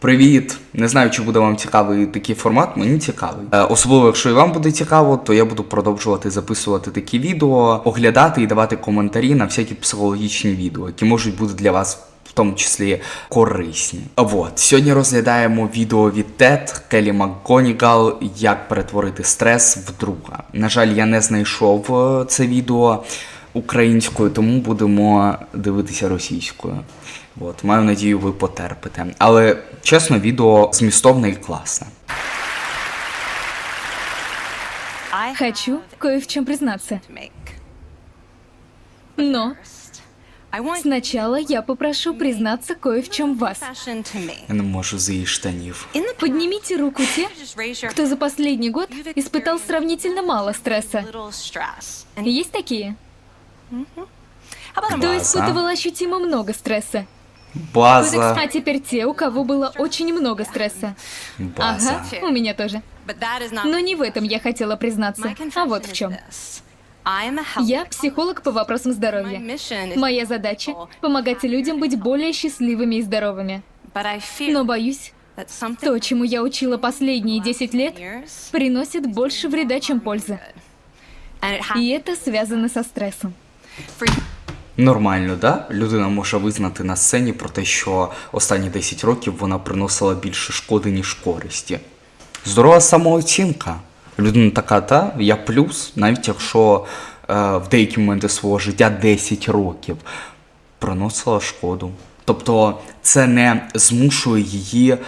Привіт! Не знаю, чи буде вам цікавий такий формат, мені цікавий. Е, особливо, якщо і вам буде цікаво, то я буду продовжувати записувати такі відео, оглядати і давати коментарі на всякі психологічні відео, які можуть бути для вас. В тому числі корисні. А Вот сьогодні розглядаємо відео від TED Келі МакГонігал Як перетворити стрес в друга. На жаль, я не знайшов е, це відео українською, тому будемо дивитися російською. От, маю надію, ви потерпите. Але чесно, відео змістовне і класне. Хочу кое в чем признаться. Но сначала я попрошу признаться кое в чем вас. Я не можу з її штанів. Поднимите руку те, кто за последний год испытал сравнительно мало стресса. Есть такие? Кто База. испытывал ощутимо много стресса? База. А теперь те, у кого было очень много стресса. База. Ага, у меня тоже. Но не в этом я хотела признаться, а вот в чем. Я психолог по вопросам здоровья. Моя задача — помогать людям быть более счастливыми и здоровыми. Но боюсь, то, чему я учила последние 10 лет, приносит больше вреда, чем пользы. И это связано со стрессом. Нормально, да? Людина може визнати на сцені про те, що останні 10 років вона приносила більше шкоди, ніж користі. Здорова самооцінка. Людина така, та я плюс, навіть якщо е, в деякі моменти свого життя 10 років приносила шкоду. Тобто це не змушує її е,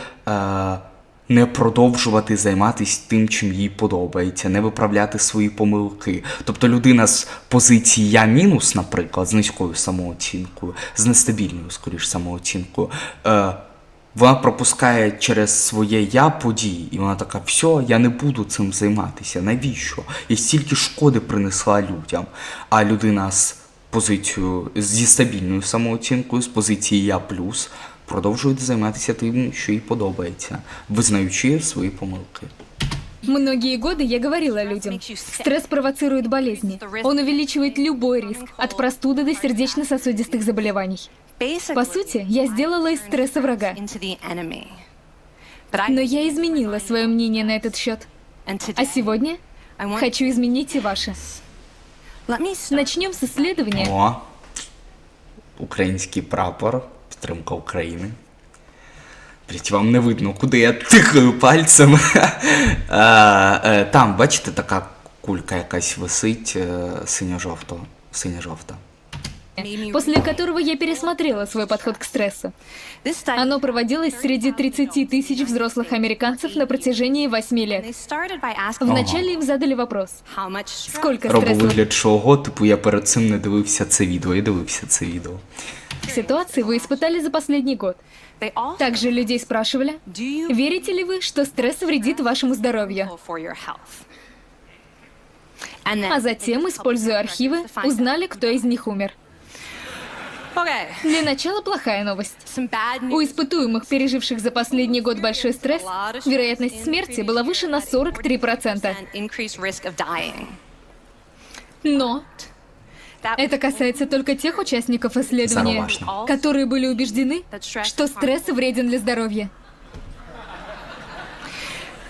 не продовжувати займатися тим, чим їй подобається, не виправляти свої помилки. Тобто людина з позиції я мінус, наприклад, з низькою самооцінкою, з нестабільною, скоріш, самооцінкою. Е, вона пропускає через своє я події, і вона така, все, я не буду цим займатися. Навіщо? Я стільки шкоди принесла людям. А людина з позицією зі стабільною самооцінкою, з позиції я плюс, продовжує займатися тим, що їй подобається, визнаючи свої помилки. Многие годы я говорила людям, стресс провоцирует болезни. Он увеличивает любой риск, от простуды до сердечно-сосудистых заболеваний. По сути, я сделала из стресса врага. Но я изменила свое мнение на этот счет. А сегодня хочу изменить и ваше. Начнем с исследования. О, український прапор, підтримка України. Блять, вам не видно, куди я тихаю пальцем. Е, Там, бачите, така кулька якась висить е. Синьо-жовта. После которого я пересмотрела свой подход к стрессу. Оно проводилось среди 30 тысяч взрослых американцев на протяжении 8 лет. Вначале им задали вопрос, сколько стресса вигляд, що ого, типу я перед цим не дивився це відео, я дивився це відео. ситуации вы испытали за последний год. Также людей спрашивали, верите ли вы, что стресс вредит вашему здоровью? А затем, используя архивы, узнали, кто из них умер. Для начала плохая новость. У испытуемых, переживших за последний год большой стресс, вероятность смерти была выше на 43%. Но это касается только тех участников исследования, которые были убеждены, что стресс вреден для здоровья.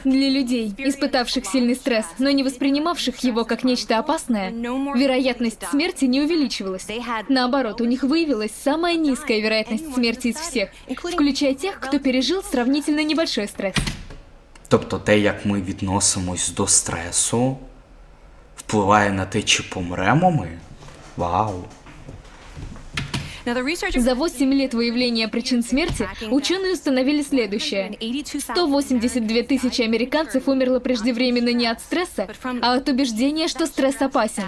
Для людей, испытавших сильный стресс, но не воспринимавших его как нечто опасное, вероятность смерти не увеличивалась. Наоборот, у них выявилась самая низкая вероятность смерти из всех, включая тех, кто пережил сравнительно небольшой стресс. Тобто те, як ми відносимось до стресу, впливає на те, чи помремо ми. Вау. За 8 лет выявления причин смерти ученые установили следующее. 182 тысячи американцев умерло преждевременно не от стресса, а от убеждения, что стресс опасен.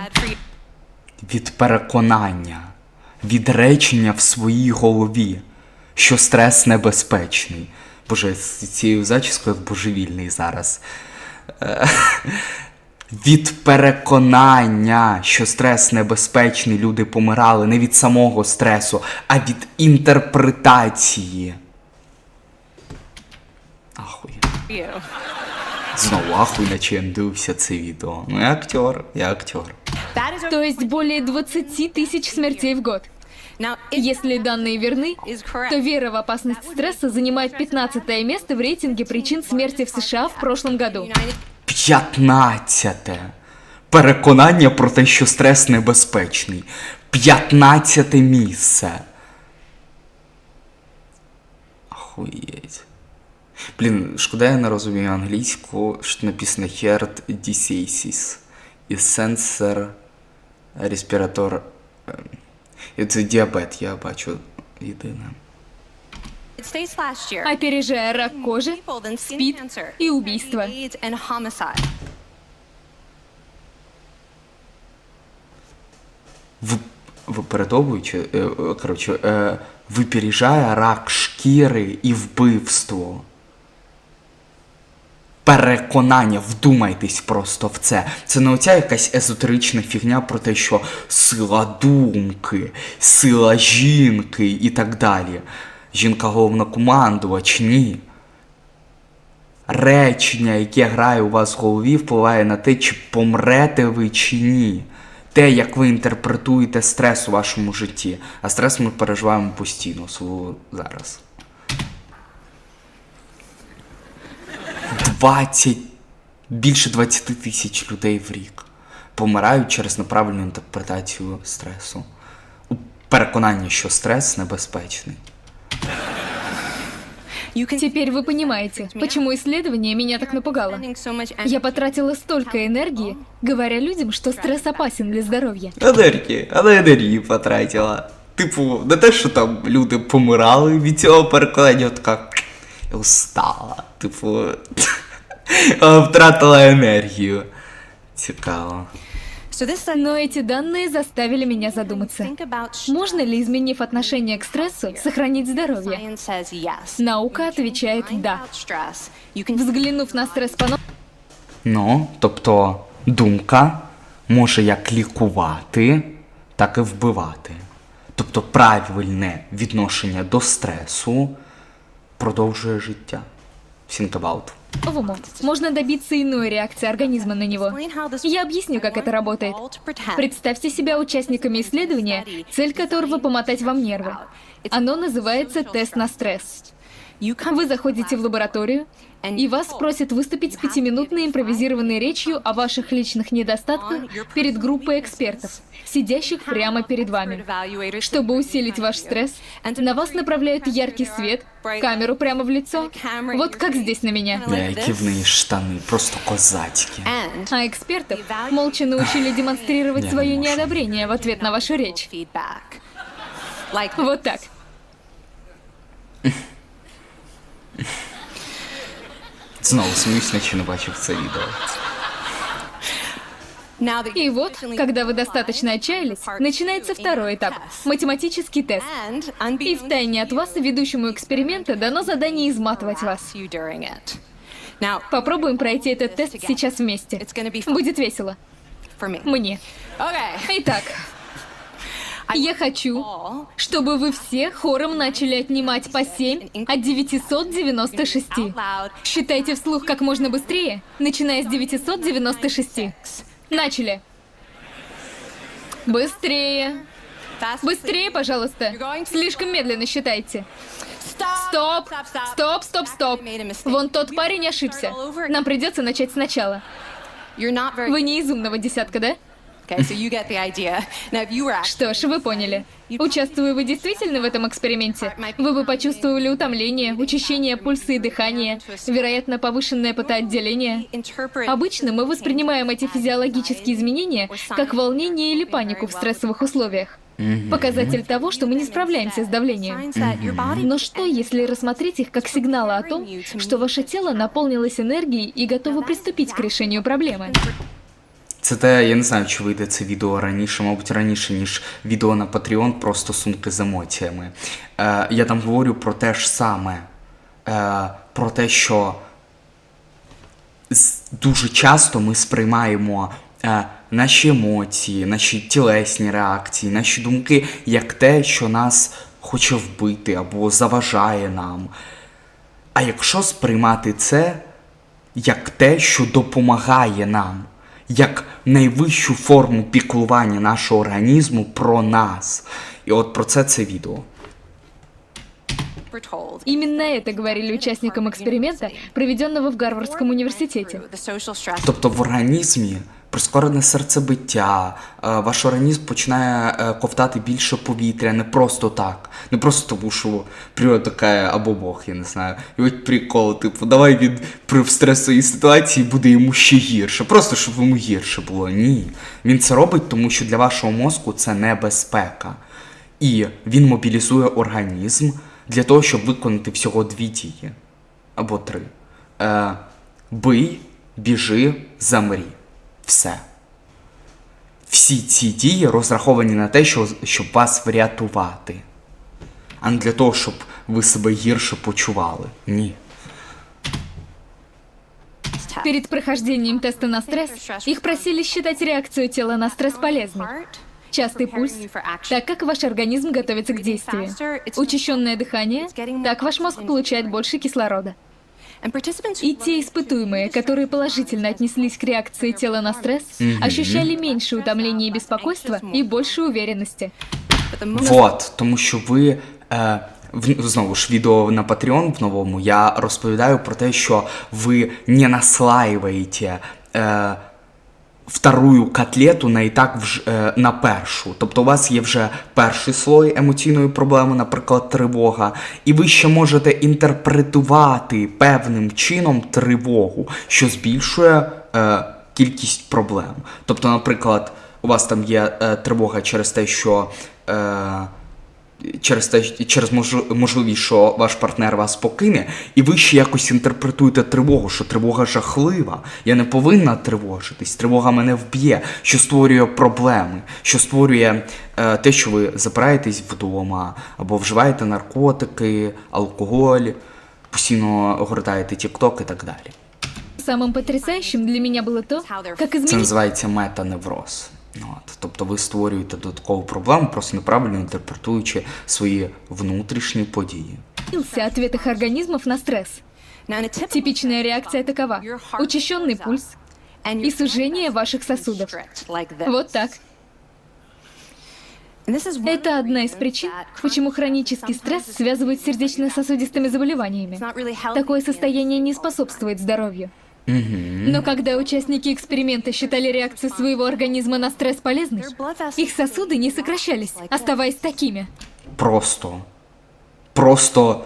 Від переконання, від речення в своїй голові, що стрес небезпечний. Боже, з цією зачіскою як божевільний зараз. Е, Від переконання, що стрес небезпечний, люди помирали не від самого стресу, а від інтерпретації. Ахуй. Знову ахуй, наче я не дивився це відео. Ну я актер, я актер. То есть более 20 тысяч смертей в год. Если данные верны, то вера в опасность стресса занимает 15 место в рейтинге причин смерти в США в прошлом году. 15. Переконання про те, що стрес небезпечний. 15 місце. Охуєть. Блін, шкода, я не розумію англійську, що написано Heart Diseases. І сенсор респіратор. ем, це діабет, я бачу єдине. Опережая рак кожи, СПИД и убийство. В, випередовуючи, е, е, коротше, е, випереджає рак шкіри і вбивство. Переконання, вдумайтесь просто в це. Це не оця якась езотерична фігня про те, що сила думки, сила жінки і так далі. Жінка головнокомандувач, ні. Речення, яке грає у вас в голові, впливає на те, чи помрете ви чи ні. Те, як ви інтерпретуєте стрес у вашому житті. А стрес ми переживаємо постійно, особливо зараз. 20, більше 20 тисяч людей в рік помирають через неправильну інтерпретацію стресу. У переконанні, що стрес небезпечний. Теперь вы понимаете, почему исследование меня так напугало. Я потратила столько энергии, говоря людям, что стресс опасен для здоровья. Енергії, але енергії потратила. Типу, не те, що там люди помирали від цього переконання, така «Я устала. Типу, а втратила енергію. Цікаво. Но эти данные заставили меня задуматься. Можно ли, изменив отношение к стрессу, сохранить здоровье? Наука отвечает «да». Взглянув на стресс по Ну, тобто, думка може як лікувати, так і вбивати. Тобто правильне відношення до стресу продовжує життя. Think about. новому можно добиться иной реакции организма на него. Я объясню, как это работает. Представьте себя участниками исследования, цель которого помотать вам нервы. Оно называется тест на стресс. Вы заходите в лабораторию, и вас просят выступить с пятиминутной импровизированной речью о ваших личных недостатках перед группой экспертов, сидящих прямо перед вами. Чтобы усилить ваш стресс, на вас направляют яркий свет, камеру прямо в лицо, вот как здесь на меня. Бля, які в неї штани, просто козацькі. А экспертов молча научили демонстрировать Я свое не могу. неодобрение в ответ на вашу речь. Вот так. Знову сміюсь, наче не бачив це відео. И вот, когда вы достаточно отчаялись, начинается второй этап – математический тест. И втайне от вас, ведущему эксперимента, дано задание изматывать вас. Попробуем пройти этот тест сейчас вместе. Будет весело. Мне. Итак, я хочу, чтобы вы все хором начали отнимать по 7 от 996. Считайте вслух как можно быстрее, начиная с 996. Начали. Быстрее. Быстрее, пожалуйста. Слишком медленно считайте. Стоп! Стоп, стоп, стоп. Вон тот парень ошибся. Нам придется начать сначала. Вы не из умного десятка, да? Что ж, вы поняли. Участвуя вы действительно в этом эксперименте, вы бы почувствовали утомление, учащение пульса и дыхания, вероятно, повышенное потоотделение. Обычно мы воспринимаем эти физиологические изменения как волнение или панику в стрессовых условиях. Показатель того, что мы не справляемся с давлением. Но что, если рассмотреть их как сигналы о том, что ваше тело наполнилось энергией и готово приступить к решению проблемы? Це те, я не знаю, чи вийде це відео раніше, мабуть, раніше, ніж відео на Patreon про стосунки з емоціями. Е, я там говорю про те ж саме. Е, про те, що дуже часто ми сприймаємо е, наші емоції, наші тілесні реакції, наші думки як те, що нас хоче вбити або заважає нам. А якщо сприймати це як те, що допомагає нам, як найвищу форму піклування нашого організму про нас, І от про це це відео. Именно это говорили участникам эксперимента, проведенного в Гарвардском университете. Тобто в організмі прискорене серцебиття, е, ваш організм починає е, ковтати більше повітря, не просто так. Не просто тому, що природа така або Бог, я не знаю. І от прикол, типу, давай він при в стресовій ситуації буде йому ще гірше. Просто щоб йому гірше було. Ні. Він це робить, тому що для вашого мозку це небезпека. І він мобілізує організм для того, щоб виконати всього дві дії. Або три. Е, бий, біжи, замрі. Все. Всі ці дії розраховані на те, що, щоб вас врятувати. А не для того, щоб ви себе гірше почували. Ні. Перед прохождением теста на стресс их просили считать реакцию тела на стресс полезной. Частый пульс, так как ваш организм готовится к действию. Учащенное дыхание, так ваш мозг получает больше кислорода. И те испытуемые, которые положительно отнеслись к реакции тела на стресс, ощущали меньше утомления и беспокойства и больше уверенности. Вот, тому що ви. Е, в, знову ж відео на Patreon в новому я розповідаю про те, що ви не наслаиваєте е, вторую котлету на і так вж, е, на першу. Тобто у вас є вже перший слой емоційної проблеми, наприклад, тривога, і ви ще можете інтерпретувати певним чином тривогу, що збільшує е, кількість проблем. Тобто, наприклад, у вас там є е, тривога через те, що. Е, через те, через можливість, що ваш партнер вас покине, і ви ще якось інтерпретуєте тривогу, що тривога жахлива. Я не повинна тривожитись, тривога мене вб'є, що створює проблеми, що створює е, те, що ви запираєтесь вдома, або вживаєте наркотики, алкоголь, постійно гортаєте тік-ток і так далі. Самым потрясающим для меня было то, как Це изменился називається метаневроз. Ну, От. Тобто ви створюєте додаткову проблему, просто неправильно інтерпретуючи свої внутрішні події. ответ их организмов на стресс. Типичная реакция такова. Учащенный пульс и сужение ваших сосудов. Вот так. Это одна из причин, почему хронический стресс связывают с сердечно-сосудистыми заболеваниями. Такое состояние не способствует здоровью. Но когда участники эксперимента считали реакцию своего организма на стресс полезной, их сосуды не сокращались, оставаясь такими. Просто. Просто.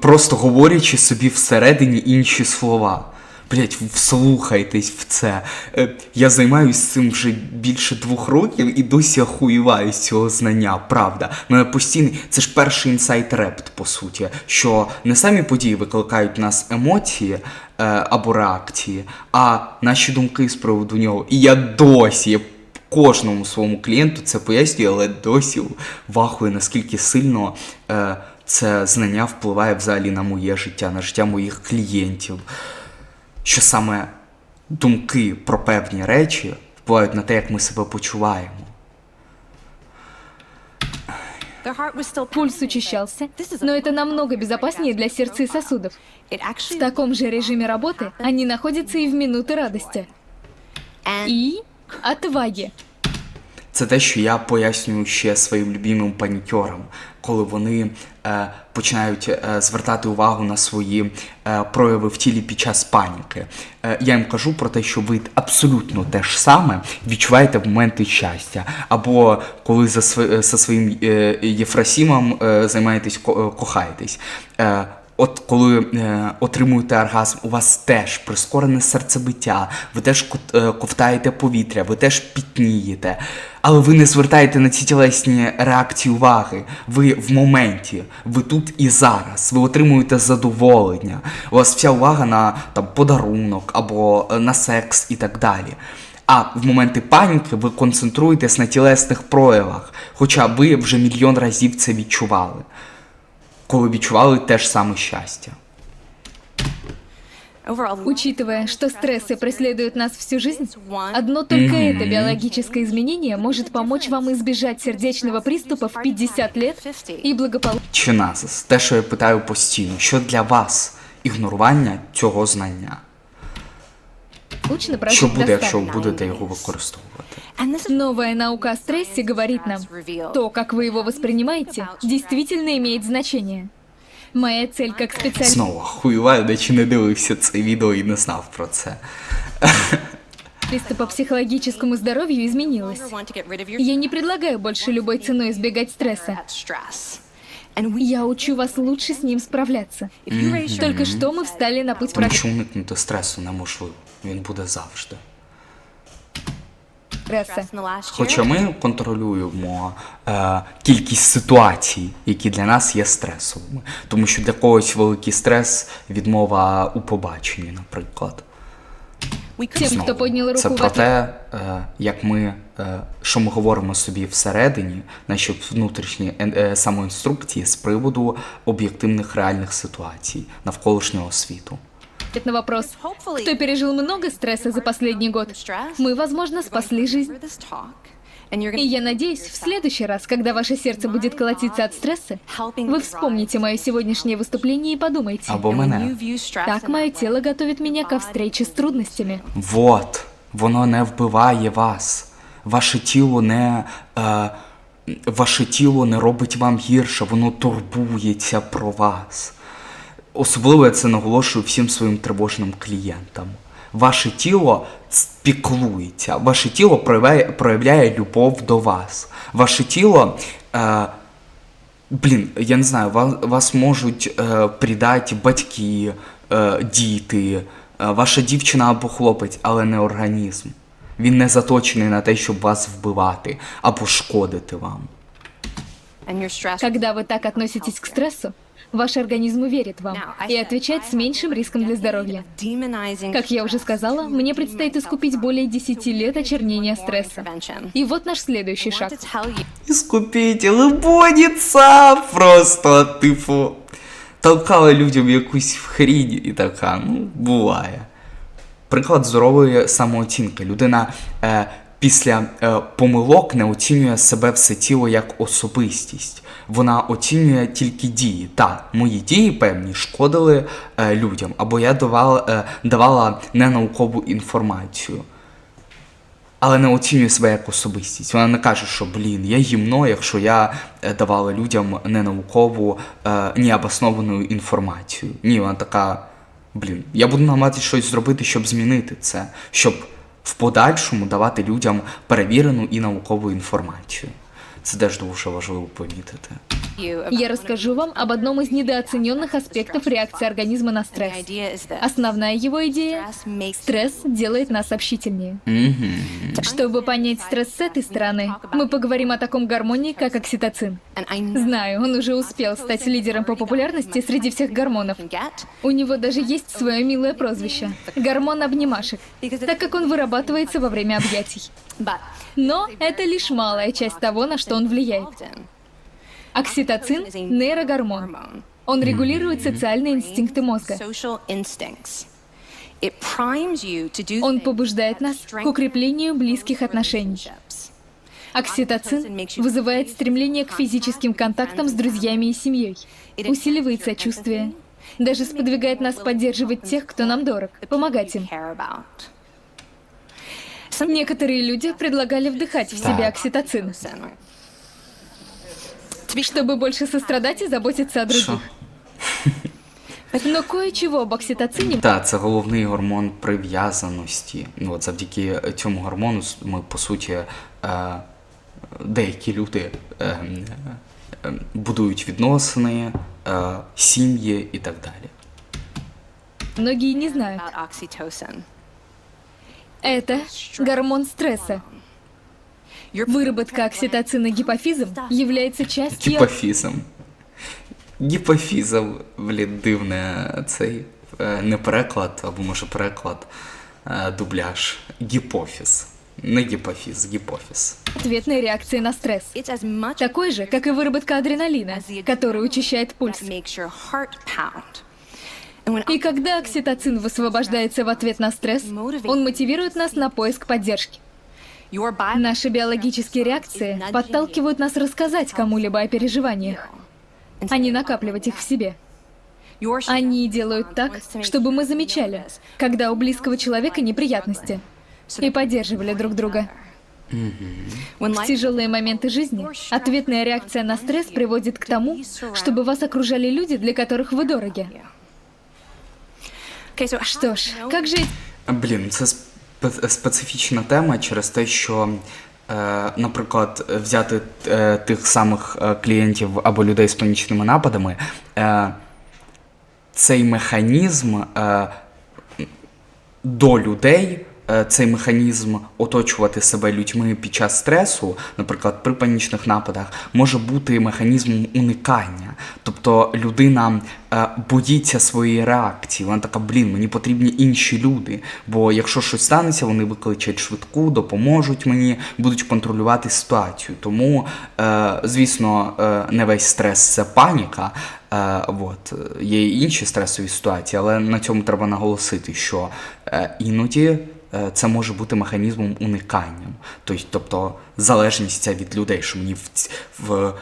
Просто говорячи собі всередині інші слова. Блять, вслухайтесь в це. Е, Я займаюсь цим вже більше двох років і досі охуєваю з цього знання, правда. Мене постійно. Це ж перший інсайт репт, по суті, що не самі події викликають в нас емоції е, або реакції, а наші думки з приводу нього. І я досі. я кожному своєму клієнту це пояснюю, але досі вахує, наскільки сильно е, це знання впливає взагалі на моє життя, на життя моїх клієнтів Що саме думки про певні речі впливають на те, як ми себе почуваємо. Пульс учащался, но это намного безопаснее для сердца и сосудов. В таком же режиме работы они находятся и в минуты радости. И отваги. Це те, що я пояснюю ще своїм любимим панікерам, коли вони е, починають е, звертати увагу на свої е, прояви в тілі під час паніки. Е, я їм кажу про те, що ви абсолютно те ж саме відчуваєте в моменти щастя. Або коли за, св- за своїм е, Єфросімом е, займаєтесь ко- е, кохаєтесь. Е, От коли е, отримуєте оргазм, у вас теж прискорене серцебиття, ви теж е, ковтаєте повітря, ви теж пітнієте. Але ви не звертаєте на ці тілесні реакції уваги. Ви в моменті, ви тут і зараз, ви отримуєте задоволення. У вас вся увага на там, подарунок або е, на секс і так далі. А в моменти паніки ви концентруєтесь на тілесних проявах, хоча ви вже мільйон разів це відчували коли відчували те ж саме щастя. Учитывая, что стрессы преследуют нас всю жизнь, одно только это биологическое изменение может помочь вам избежать сердечного приступа в 50 лет и благополучно. Чиназис, те, що я питаю постійно, що для вас ігнорування цього знання? прожить Що буде, якщо достатньо. ви будете його використовувати? Новая наука о стрессе говорит нам, то, как вы его воспринимаете, действительно имеет значение. Моя цель как специалист Знову хуюваю, наче не дивився це відео і не знав про це. по психологическому здоровью изменилась. Я не предлагаю больше любой ценой избегать стресса. Я учу вас лучше с ним справляться. Только что мы встали на путь прогресса. що уникнути стресу неможливо. Він буде завжди. Хоча ми контролюємо е, кількість ситуацій, які для нас є стресовими. Тому що для когось великий стрес відмова у побаченні, наприклад. Знову, хто підняли Це про те, е, як ми, е, що ми говоримо собі всередині, наші внутрішні е, е, самоінструкції з приводу об'єктивних реальних ситуацій навколишнього світу. ответ на вопрос, кто пережил много стресса за последний год, мы, возможно, спасли жизнь. И я надеюсь, в следующий раз, когда ваше сердце будет колотиться от стресса, вы вспомните мое сегодняшнее выступление и подумайте, Або мене. так мое тело готовит меня ко встрече с трудностями. Вот, воно не вбиває вас. Ваше тіло не. Е, ваше тіло не робить вам гірше, воно турбується про вас. Особливо я це наголошую всім своїм тривожним клієнтам. Ваше тіло спіклується, ваше тіло проявляє, проявляє любов до вас. Ваше тіло. Е, Блін, я не знаю, вас, вас можуть е, придати батьки, е, діти, е, ваша дівчина або хлопець, але не організм. Він не заточений на те, щоб вас вбивати або шкодити вам. Когда вы так относитесь к стрессу, ваш организм уверит вам и отвечает с меньшим риском для здоровья. Как я уже сказала, мне предстоит искупить более 10 лет очернения стресса. И вот наш следующий шаг. Іскупітель, боніться! Просто, типу, толкали людям якусь хрінь і така, ну, буває. Приклад здорової самооцінки. Людина е, після е, помилок не оцінює себе все тіло як особистість. Вона оцінює тільки дії. Так, мої дії певні шкодили е, людям, або я давала, е, давала ненаукову інформацію. Але не оцінює себе як особистість. Вона не каже, що блін, я гімно, якщо я е, давала людям ненаукову, е, необосновану інформацію. Ні, вона така, блін, я буду намагатися щось зробити, щоб змінити це, щоб в подальшому давати людям перевірену і наукову інформацію. Це теж дуже важливо помітити. Я расскажу вам об одном из недооцененных аспектов реакции организма на стресс. Основная его идея – стресс делает нас общительнее. Чтобы понять стресс с этой стороны, мы поговорим о таком гормоне, как окситоцин. Знаю, он уже успел стать лидером по популярности среди всех гормонов. У него даже есть свое милое прозвище – гормон обнимашек, так как он вырабатывается во время объятий. Но это лишь малая часть того, на что он влияет. Окситоцин – нейрогормон. Он регулирует социальные инстинкты мозга. Он побуждает нас к укреплению близких отношений. Окситоцин вызывает стремление к физическим контактам с друзьями и семьей, усиливает сочувствие, даже сподвигает нас поддерживать тех, кто нам дорог, помогать им. Некоторые люди предлагали вдыхать в себя окситоцин, чтобы больше сострадать и заботиться о других. Но кое-чего об окситоцине Так, це головний гормон прив'язаності. Ну, от завдяки цьому гормону ми, по суті, е, деякі люди е, е, будують відносини, е, сім'ї і так далі. многие не знают. Это гормон стресса. Выработка окситоцина гипофизом является частью Гіпофізм. Гіпофізм, блін, дивне цей е, не переклад, або може переклад, е, дубляж. Гіпофіз. Не гіпофіз, гіпофіз. ответной реакции на стресс. Такой же, как и выработка адреналина, который учащает пульс. И когда окситоцин высвобождается в ответ на стресс, он мотивирует нас на поиск поддержки. Наши биологические реакции подталкивают нас рассказать кому-либо о переживаниях, а не накапливать их в себе. Они делают так, чтобы мы замечали, когда у близкого человека неприятности, и поддерживали друг друга. В тяжелые моменты жизни ответная реакция на стресс приводит к тому, чтобы вас окружали люди, для которых вы дороги. Что ж, как же Блін, це спе- специфічна тема через те, що, е, наприклад, взяти е, тих самих е, клієнтів або людей з панічними нападами, цей механізм до людей. Е, Цей механізм оточувати себе людьми під час стресу, наприклад, при панічних нападах, може бути механізмом уникання. Тобто людина е, боїться своєї реакції. Вона така, блін, мені потрібні інші люди. Бо якщо щось станеться, вони викличуть швидку, допоможуть мені, будуть контролювати ситуацію. Тому, е, звісно, не весь стрес це паніка. От. Є і інші стресові ситуації, але на цьому треба наголосити, що іноді це може бути механізмом униканням. Тобто, залежність від людей, що мені в,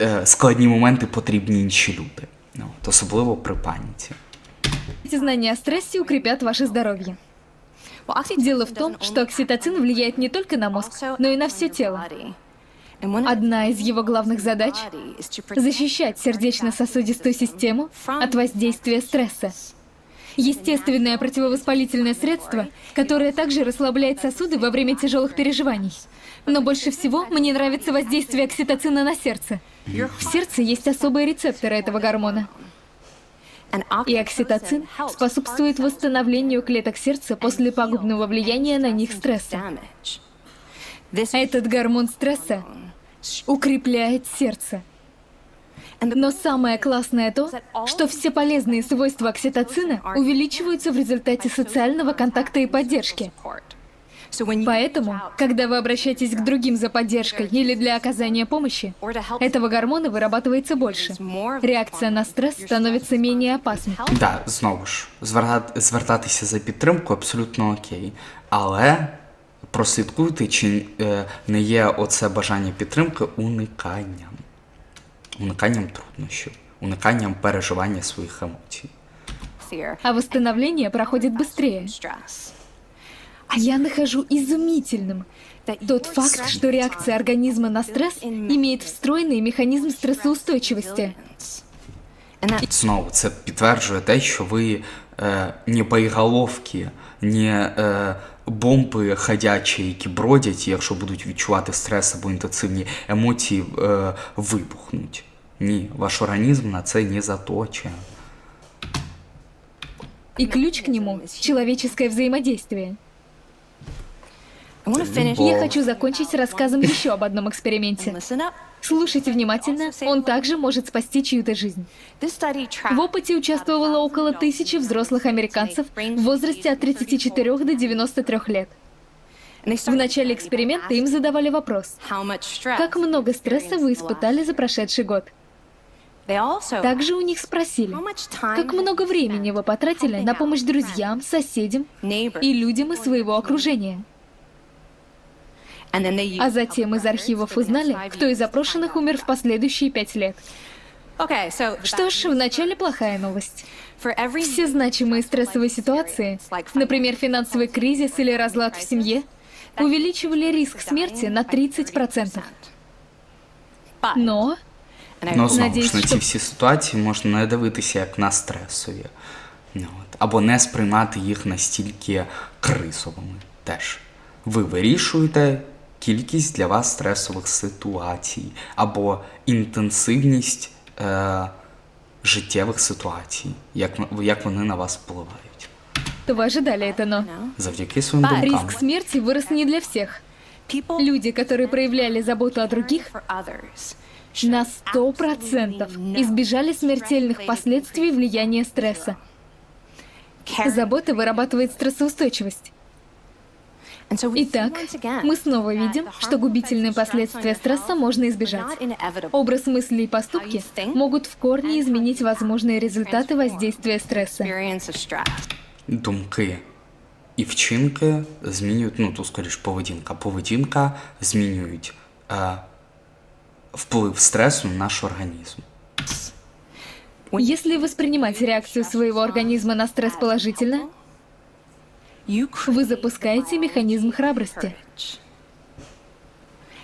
е, складні моменти потрібні інші люди. Ну, от, особливо при паніці. эти знания о стрессе укрепят ваше здоровье? Дело в том, что окситоцин влияет не только на мозг, но и на все тело. Одна из его главных задач – защищать сердечно-сосудистую систему от воздействия стресса. Естественное противовоспалительное средство, которое также расслабляет сосуды во время тяжелых переживаний. Но больше всего мне нравится воздействие окситоцина на сердце. В сердце есть особые рецепторы этого гормона. И окситоцин способствует восстановлению клеток сердца после пагубного влияния на них стресса. Этот гормон стресса укрепляет сердце. Но самое классное то, что все полезные свойства окситоцина увеличиваются в результате социального контакта и поддержки. Поэтому, когда вы обращаетесь к другим за поддержкой или для оказания помощи, этого гормона вырабатывается больше. Реакция на стресс становится менее опасной. Да, знову ж, зверта- звертатися за підтримкою абсолютно окей. Але прослідкуйте, чи е, не є оце бажання підтримки униканням. Униканням труднощів, униканням переживання своїх емоцій. А восстановление проходит быстрее. Я нахожу изумительным тот факт, что реакция организма на стресс имеет встроенный механизм стрессоустойчивости. Знову це підтверджує те, що ви е, не боєголовки, не е, бомби ходячі, які бродять, і якщо будуть відчувати стрес або інтенсивні емоції, е, вибухнуть. Ні, ваш організм на це не заточен. И ключ к нему — человеческое взаимодействие. Я хочу закончить рассказом еще об одном эксперименте. Слушайте внимательно, он также может спасти чью-то жизнь. В опыте участвовало около тысячи взрослых американцев в возрасте от 34 до 93 лет. В начале эксперимента им задавали вопрос, как много стресса вы испытали за прошедший год? Также у них спросили, как много времени вы потратили на помощь друзьям, соседям и людям из своего окружения? А затем из архивов узнали, кто из опрошенных умер в последующие пять лет. Что ж, вначале плохая новость. Все значимые стрессовые ситуации, например, финансовый кризис или разлад в семье, увеличивали риск смерти на 30%. Но Ну, знову ж Надіюсь, на ці що- всі ситуації можна не дивитися як на стресові. Ну, от. Або не сприймати їх настільки кризовими теж. Ви вирішуєте кількість для вас стресових ситуацій або інтенсивність е, життєвих ситуацій, як, на- як вони на вас впливають. то вы ожидали это, но Завдяки своїм думкам. риск смерти вырос не для всех. Люди, которые проявляли заботу о других, на 100% избежали смертельных последствий влияния стресса. Забота вырабатывает стрессоустойчивость. Итак, мы снова видим, что губительные последствия стресса можно избежать. Образ мысли и поступки могут в корне изменить возможные результаты воздействия стресса. думки і вчинки змінюють, ну тут скоріш поведінка. Поведінка змінюють е, вплив стресу на наш організм. Если воспринимать реакцию своего организма на стресс положительно, вы запускаете механизм храбрости.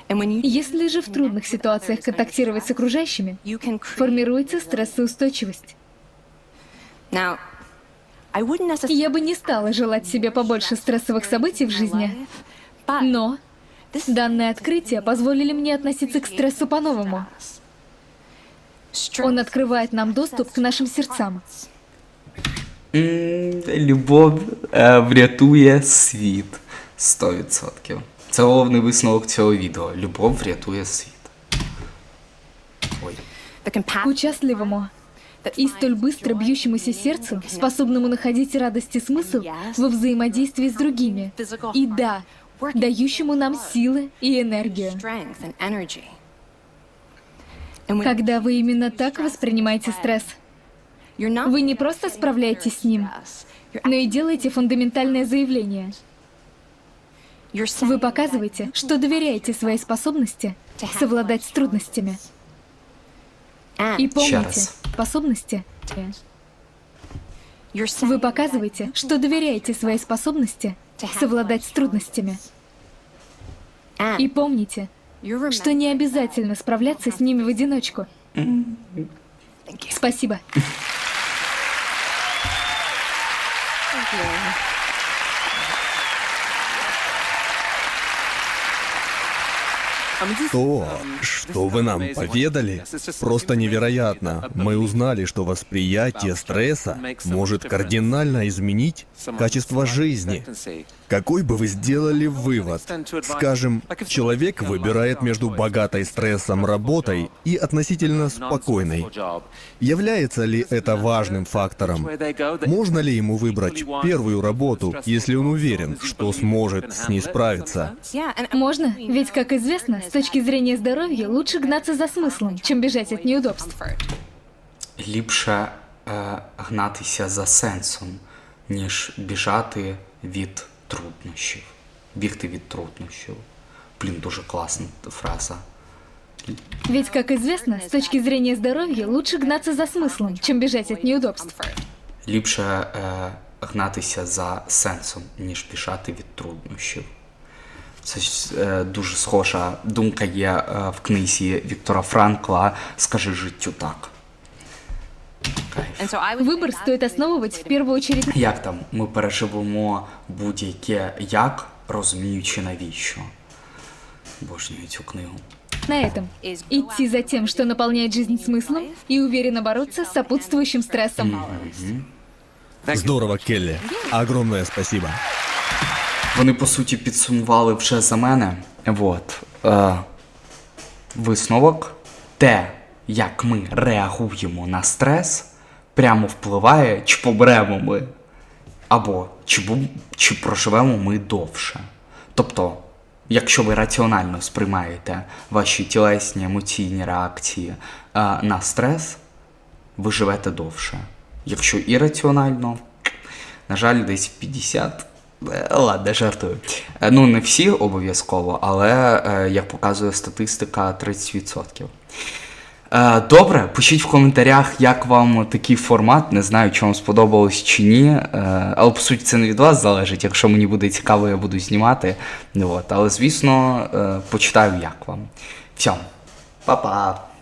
Если же в трудных ситуациях контактировать с окружающими, формируется стрессоустойчивость. Я бы не стала желать себе побольше стрессовых событий в жизни, но данное открытие позволили мне относиться к стрессу по-новому. Он открывает нам доступ к нашим сердцам. М, Любов е, врятує світ. 100%. Це головний висновок цього відео. Любов врятує світ. Ой. К участливому и столь быстро бьющемуся сердцу, способному находить радость и смысл во взаимодействии с другими. И да, дающему нам силы и энергию. Когда вы именно так воспринимаете стресс, вы не просто справляетесь с ним, но и делаете фундаментальное заявление. Вы показываете, что доверяете своей способности совладать с трудностями. И помните, способности. Вы показываете, что доверяете своей способности совладать с трудностями. И помните, что не обязательно справляться с ними в одиночку. Спасибо. То, что вы нам поведали, просто невероятно. Мы узнали, что восприятие стресса может кардинально изменить качество жизни. Какой бы вы сделали вывод? Скажем, человек выбирает между богатой стрессом работой и относительно спокойной. Является ли это важным фактором? Можно ли ему выбрать первую работу, если он уверен, что сможет с ней справиться? Можно? Ведь, как известно, с точки зрения здоровья лучше гнаться за смыслом, чем бежать от неудобств. Ліпше е, гнатися за сенсом, ніж біжати від труднощів. Бігти від труднощів. Блін, дуже класна фраза. Ведь, как известно, с точки зрения здоровья лучше гнаться за смыслом, чем бежать от неудобств. Ліпше е, гнатися за сенсом, ніж біжати від труднощів. Це ж, е, дуже схожа думка є е, в книзі Віктора Франкла Скажи життю так. Кайф. Выбор стоит основывать в первую очередь Як там ми переживемо будь-яке як, розуміючи навіщо. Обожнюю цю книгу. на этом. Идти за тем, что наполняет жизнь смыслом, и уверенно бороться с сопутствующим стрессом. Здорово, Келли. Огромное спасибо. Вони по суті підсумували вже за мене. Вот. Е, висновок. Те, як ми реагуємо на стрес, прямо впливає, чи поберемо ми, або чи, бу, чи проживемо ми довше. Тобто, якщо ви раціонально сприймаєте ваші тілесні емоційні реакції е, на стрес, ви живете довше. Якщо ірраціонально, на жаль, десь 50. Е, Ладно, жартую. Е, Ну, не всі обов'язково, але е, як показує статистика, 30%. Е, Добре, пишіть в коментарях, як вам такий формат. Не знаю, чи вам сподобалось чи ні. Але по суті це не від вас залежить. Якщо мені буде цікаво, я буду знімати. Ну, От. Але звісно, почитаю, як вам. Все, па-па!